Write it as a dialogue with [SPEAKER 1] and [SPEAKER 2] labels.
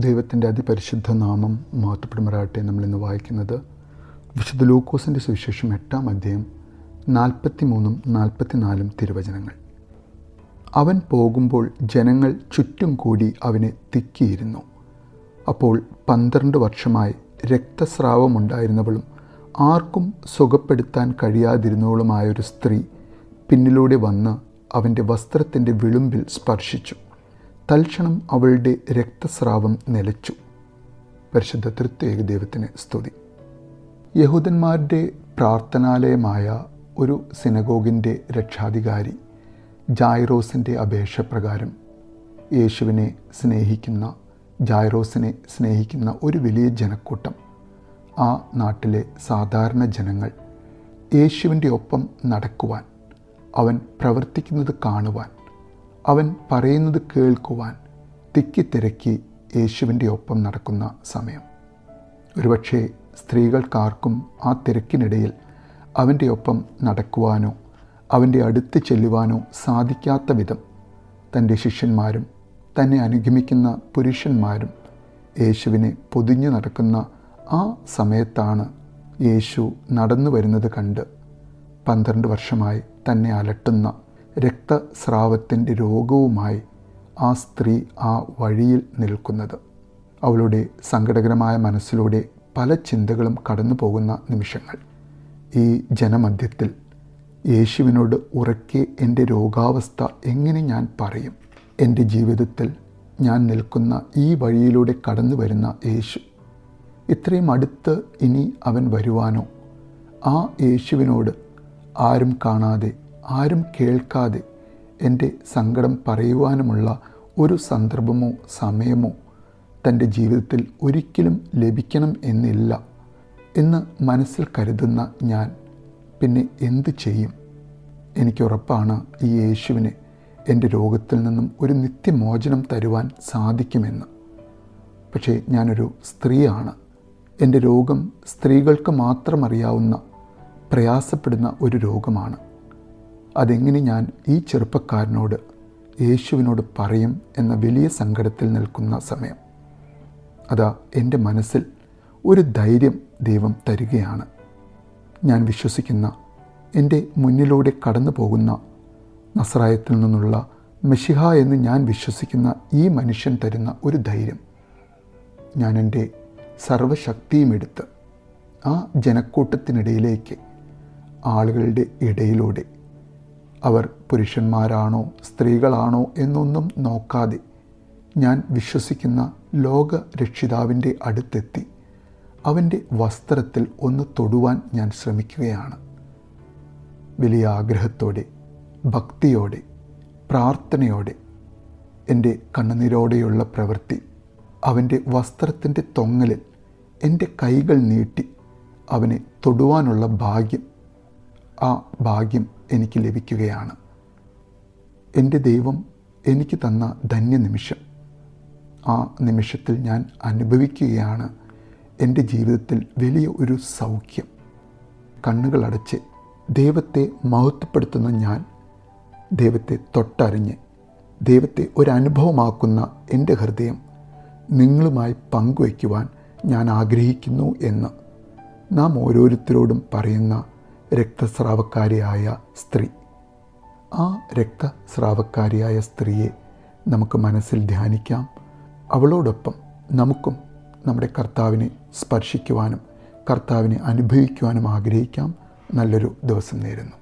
[SPEAKER 1] ദൈവത്തിന്റെ അതിപരിശുദ്ധ നാമം മാറ്റപ്പെടുമരാട്ടെ നമ്മളിന്ന് വായിക്കുന്നത് വിശുദ്ധ ലൂക്കോസിന്റെ സുവിശേഷം എട്ടാം അധ്യായം നാൽപ്പത്തി മൂന്നും നാൽപ്പത്തിനാലും തിരുവചനങ്ങൾ. അവൻ പോകുമ്പോൾ ജനങ്ങൾ ചുറ്റും കൂടി അവനെ തിക്കിയിരുന്നു. അപ്പോൾ പന്ത്രണ്ട് വർഷമായി രക്തസ്രാവമുണ്ടായിരുന്നവളും ആർക്കും സുഖപ്പെടുത്താൻ കഴിയാതിരുന്നവളുമായൊരു സ്ത്രീ പിന്നിലൂടെ വന്ന് അവന്റെ വസ്ത്രത്തിന്റെ വിളുമ്പിൽ സ്പർശിച്ചു. തൽക്ഷണം അവളുടെ രക്തസ്രാവം നിലച്ചു. പരിശുദ്ധ തൃത്വേക ദൈവത്തിന് സ്തുതി. യഹൂദന്മാരുടെ പ്രാർത്ഥനാലയമായ ഒരു സിനഗോഗിന്റെ രക്ഷാധികാരി ജായ്റോസിന്റെ അപേക്ഷ പ്രകാരം യേശുവിനെ സ്നേഹിക്കുന്ന ജായ്റോസിനെ സ്നേഹിക്കുന്ന ഒരു വലിയ ജനക്കൂട്ടം ആ നാട്ടിലെ സാധാരണ ജനങ്ങൾ യേശുവിന്റെ ഒപ്പം നടക്കുവാൻ അവൻ പ്രവർത്തിക്കുന്നത് കാണുവാൻ അവൻ പറയുന്നത് കേൾക്കുവാൻ തിക്കിത്തിരക്കി യേശുവിന്റെ ഒപ്പം നടക്കുന്ന സമയം. ഒരുപക്ഷെ സ്ത്രീകൾക്കാർക്കും ആ തിരക്കിനിടയിൽ അവന്റെ ഒപ്പം നടക്കുവാനോ അവന്റെ അടുത്ത് ചെല്ലുവാനോ സാധിക്കാത്ത വിധം തന്റെ ശിഷ്യന്മാരും തന്നെ അനുഗമിക്കുന്ന പുരുഷന്മാരും യേശുവിനെ പൊതിഞ്ഞു നടക്കുന്ന ആ സമയത്താണ് യേശു നടന്നു വരുന്നത് കണ്ട് പന്ത്രണ്ട് വർഷമായി തന്നെ അലട്ടുന്ന രക്തസ്രാവത്തിന്റെ രോഗവുമായി ആ സ്ത്രീ ആ വഴിയിൽ നിൽക്കുന്നത്. അവളുടെ സങ്കടകരമായ മനസ്സിലൂടെ പല ചിന്തകളും കടന്നു പോകുന്ന നിമിഷങ്ങൾ. ഈ ജനമധ്യത്തിൽ യേശുവിനോട് ഉറക്കെ എന്റെ രോഗാവസ്ഥ എങ്ങനെ ഞാൻ പറയും? എന്റെ ജീവിതത്തിൽ ഞാൻ നിൽക്കുന്ന ഈ വഴിയിലൂടെ കടന്നു വരുന്ന യേശു. ഇത്രയും അടുത്ത് ഇനി അവൻ വരുവാനോ? ആ യേശുവിനോട് ആരും കാണാതെ ആരും കേൾക്കാതെ എന്റെ സങ്കടം പറയുവാനുമുള്ള ഒരു സന്ദർഭമോ സമയമോ തന്റെ ജീവിതത്തിൽ ഒരിക്കലും ലഭിക്കണം എന്നില്ല എന്ന് മനസ്സിൽ കരുതുന്ന ഞാൻ പിന്നെ എന്ത് ചെയ്യും? എനിക്ക് ഉറപ്പാണ് ഈ യേശുവിന് എന്റെ രോഗത്തിൽ നിന്നും ഒരു നിത്യമോചനം തരുവാൻ സാധിക്കുമെന്ന്. പക്ഷേ ഞാനൊരു സ്ത്രീയാണ്. എന്റെ രോഗം സ്ത്രീകൾക്ക് മാത്രം അറിയാവുന്ന പ്രയാസപ്പെടുന്ന ഒരു രോഗമാണ്. അതെങ്ങനെ ഞാൻ ഈ ചെറുപ്പക്കാരനോട് യേശുവിനോട് പറയും എന്ന വലിയ സങ്കടത്തിൽ നിൽക്കുന്ന സമയം. അതാ എന്റെ മനസ്സിൽ ഒരു ധൈര്യം ദൈവം തരികയാണ്. ഞാൻ വിശ്വസിക്കുന്ന എന്റെ മുന്നിലൂടെ കടന്നു പോകുന്ന നസ്രായത്തിൽ നിന്നുള്ള മെഷിഹ എന്ന് ഞാൻ വിശ്വസിക്കുന്ന ഈ മനുഷ്യൻ തരുന്ന ഒരു ധൈര്യം. ഞാൻ എന്റെ സർവശക്തിയും എടുത്ത് ആ ജനക്കൂട്ടത്തിനിടയിലേക്ക് ആളുകളുടെ ഇടയിലൂടെ അവർ പുരുഷന്മാരാണോ സ്ത്രീകളാണോ എന്നൊന്നും നോക്കാതെ ഞാൻ വിശ്വസിക്കുന്ന ലോക രക്ഷിതാവിന്റെ അടുത്തെത്തി. അവന്റെ വസ്ത്രത്തിൽ ഒന്ന് തൊടുവാൻ ഞാൻ ശ്രമിക്കുകയാണ്. വലിയ ആഗ്രഹത്തോടെ ഭക്തിയോടെ പ്രാർത്ഥനയോടെ എന്റെ കണ്ണുനീരോടെയുള്ള പ്രവൃത്തി അവന്റെ വസ്ത്രത്തിന്റെ തൊങ്ങലിൽ എന്റെ കൈകൾ നീട്ടി അവനെ തൊടുവാനുള്ള ഭാഗ്യം ആ ഭാഗ്യം എനിക്ക് ലഭിക്കുകയാണ്. എന്റെ ദൈവം എനിക്ക് തന്ന ധന്യ നിമിഷം ആ നിമിഷത്തിൽ ഞാൻ അനുഭവിക്കുകയാണ് എന്റെ ജീവിതത്തിൽ വലിയ ഒരു സൗഖ്യം. കണ്ണുകളടച്ച് ദൈവത്തെ മഹത്വപ്പെടുത്തുന്ന ഞാൻ ദൈവത്തെ തൊട്ടറിഞ്ഞ് ദൈവത്തെ ഒരനുഭവമാക്കുന്ന എന്റെ ഹൃദയം നിങ്ങളുമായി പങ്കുവയ്ക്കുവാൻ ഞാൻ ആഗ്രഹിക്കുന്നു എന്ന് നാം ഓരോരുത്തരോടും പറയുന്ന രക്തസ്രാവക്കാരിയായ സ്ത്രീ. ആ രക്തസ്രാവക്കാരിയായ സ്ത്രീയെ നമുക്ക് മനസ്സിൽ ധ്യാനിക്കാം. അവളോടൊപ്പം നമുക്കും നമ്മുടെ കർത്താവിനെ സ്പർശിക്കുവാനും കർത്താവിനെ അനുഭവിക്കുവാനും ആഗ്രഹിക്കാം. നല്ലൊരു ദിവസം നേരുന്നു.